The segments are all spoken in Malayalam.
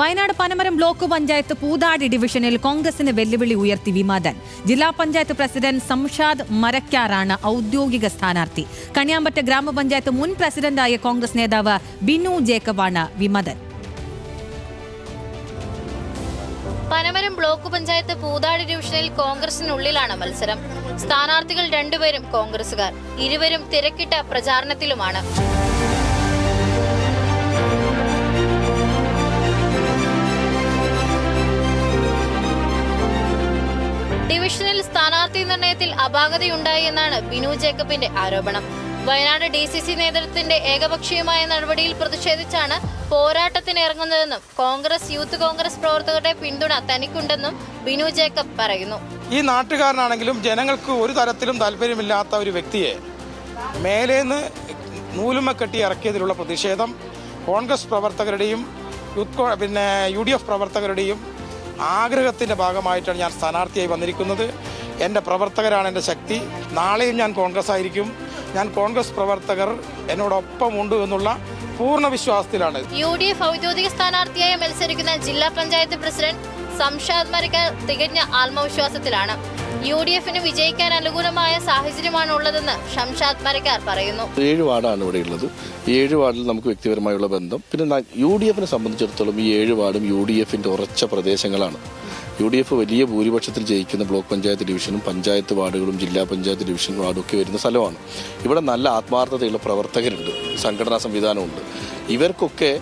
വയനാട് പനമരം ബ്ലോക്ക് പഞ്ചായത്ത് പൂതാടി ഡിവിഷനിൽ കോൺഗ്രസിന് വെല്ലുവിളി ഉയർത്തി വിമതൻ. ജില്ലാ പഞ്ചായത്ത് പ്രസിഡന്റ് സംഷാദ് മരക്കാറാണ് ഔദ്യോഗിക സ്ഥാനാർത്ഥി. കണിയാമ്പറ്റ ഗ്രാമപഞ്ചായത്ത് മുൻ പ്രസിഡന്റായ കോൺഗ്രസ് നേതാവ് ബിനു ജേക്കബാണ് വിമതൻ. പനമരം ബ്ലോക്ക് പഞ്ചായത്ത് പൂതാടി ഡിവിഷനിൽ കോൺഗ്രസിനുള്ളിലാണ് മത്സരം. സ്ഥാനാർത്ഥികൾ രണ്ടുപേരും കോൺഗ്രസുകാർ ഇരുവരും തിരക്കിട്ട പ്രചാരണത്തിലുമാണ്. നിർണയത്തിൽ അപാകതയുണ്ടായി എന്നാണ് ബിനു ജേക്കബിന്റെ ആരോപണം. വയനാട് ഡി സി സി നേതൃത്വത്തിന്റെ ഏകപക്ഷീയമായ നടപടിയിൽ പ്രതിഷേധിച്ചാണ് പോരാട്ടത്തിന് ഇറങ്ങുന്നതെന്നും കോൺഗ്രസ് യൂത്ത് കോൺഗ്രസ് പ്രവർത്തകരുടെ പിന്തുണ തനിക്കുണ്ടെന്നും ബിനു ജേക്കബ് പറയുന്നു. ഈ നാട്ടുകാരനാണെങ്കിലും ജനങ്ങൾക്ക് ഒരു തരത്തിലും താല്പര്യമില്ലാത്ത ഒരു വ്യക്തിയെ മേലേന്ന് നൂലുമ കെട്ടി ഇറക്കിയതിലുള്ള പ്രതിഷേധം കോൺഗ്രസ് പ്രവർത്തകരുടെയും യൂത്ത് പിന്നെ യു ഡി എഫ് പ്രവർത്തകരുടെയും ആഗ്രഹത്തിന്റെ ഭാഗമായിട്ടാണ് ഞാൻ സ്ഥാനാർത്ഥിയായി വന്നിരിക്കുന്നത്. എന്റെ പ്രവർത്തകരാണ് എന്റെ ശക്തി. നാളെയും ഞാൻ കോൺഗ്രസ് ആയിരിക്കും. ഞാൻ കോൺഗ്രസ് പ്രവർത്തകർ എന്നോടൊപ്പം ഉണ്ട് എന്നുള്ള പൂർണ വിശ്വാസത്തിലാണ്. യു ഡി എഫ് ഔദ്യോഗിക സ്ഥാനാർത്ഥിയായി മത്സരിക്കുന്ന ജില്ലാ പഞ്ചായത്ത് പ്രസിഡന്റ് സംഷാദ് മരക്കാർ തികഞ്ഞ ആത്മവിശ്വാസത്തിലാണ്. യു ഡി എഫിന് വിജയിക്കാൻ അനുകൂലമായ സാഹചര്യമാണ് ഉള്ളതെന്ന് ഷംഷാദ് മരക്കാർ പറയുന്നു. ഏഴ് വാർഡാണ് ഇവിടെ ഉള്ളത്. ഏഴ് വാർഡിൽ നമുക്ക് വ്യക്തിപരമായുള്ള ബന്ധം. പിന്നെ യു ഡി എഫിനെ സംബന്ധിച്ചിടത്തോളം ഈ ഏഴ് വാർഡും യു ഡി എഫിന്റെ ഉറച്ച പ്രദേശങ്ങളാണ്. യു ഡി എഫ് വലിയ ഭൂരിപക്ഷത്തിൽ ജയിക്കുന്ന ബ്ലോക്ക് പഞ്ചായത്ത് ഡിവിഷനും പഞ്ചായത്ത് വാർഡുകളും ജില്ലാ പഞ്ചായത്ത് ഡിവിഷൻ വാർഡും ഒക്കെ വരുന്ന സ്ഥലമാണ്. ഇവിടെ നല്ല ആത്മാർത്ഥതയുള്ള പ്രവർത്തകരുണ്ട്. സംഘടനാ സംവിധാനമുണ്ട്. ഇവർക്കൊക്കെ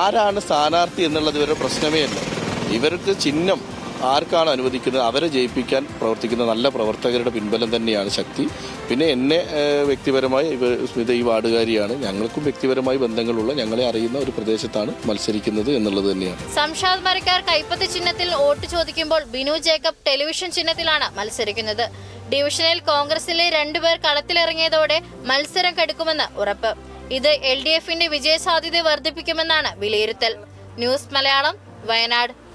ആരാണ് സ്ഥാനാർത്ഥി എന്നുള്ളത് ഇവരുടെ പ്രശ്നമേ അല്ല. ഇവർക്ക് ചിഹ്നം ആർക്കാണ് അനുവദിക്കുന്നത്? അവരെ ജയിപ്പിക്കാൻ പ്രവർത്തിക്കുന്ന നല്ല പ്രവർത്തകരുടെ പിൻബലം തന്നെയാണ് ശക്തി. പിന്നെ എന്നെ വ്യക്തിപരമായി ഇവർ സ്മിത ഈ വാർഡുകാരിയാണ്. ഞങ്ങൾക്കും വ്യക്തിപരമായി ബന്ധങ്ങളുള്ള ഞങ്ങളെ അറിയുന്ന ഒരു പ്രദേശത്താണ് മത്സരിക്കുന്നത് എന്നുള്ളത് തന്നെയാണ്. സംഷാദ് മരക്കാർ കൈപ്പത്തി ചിഹ്നത്തിൽ വോട്ട് ചോദിക്കുമ്പോൾ ബിനു ജേക്കബ് ടെലിവിഷൻ ചിഹ്നത്തിലാണ് മത്സരിക്കുന്നത്. ഡിവിഷനിൽ കോൺഗ്രസിലെ രണ്ടുപേർ കളത്തിലിറങ്ങിയതോടെ മത്സരം കടുക്കുമെന്ന് ഉറപ്പ്. ഇത് എൽ ഡി എഫിന്റെ വിജയസാധ്യത വർദ്ധിപ്പിക്കുമെന്നാണ് വിലയിരുത്തൽ. ന്യൂസ് മലയാളം വയനാട്.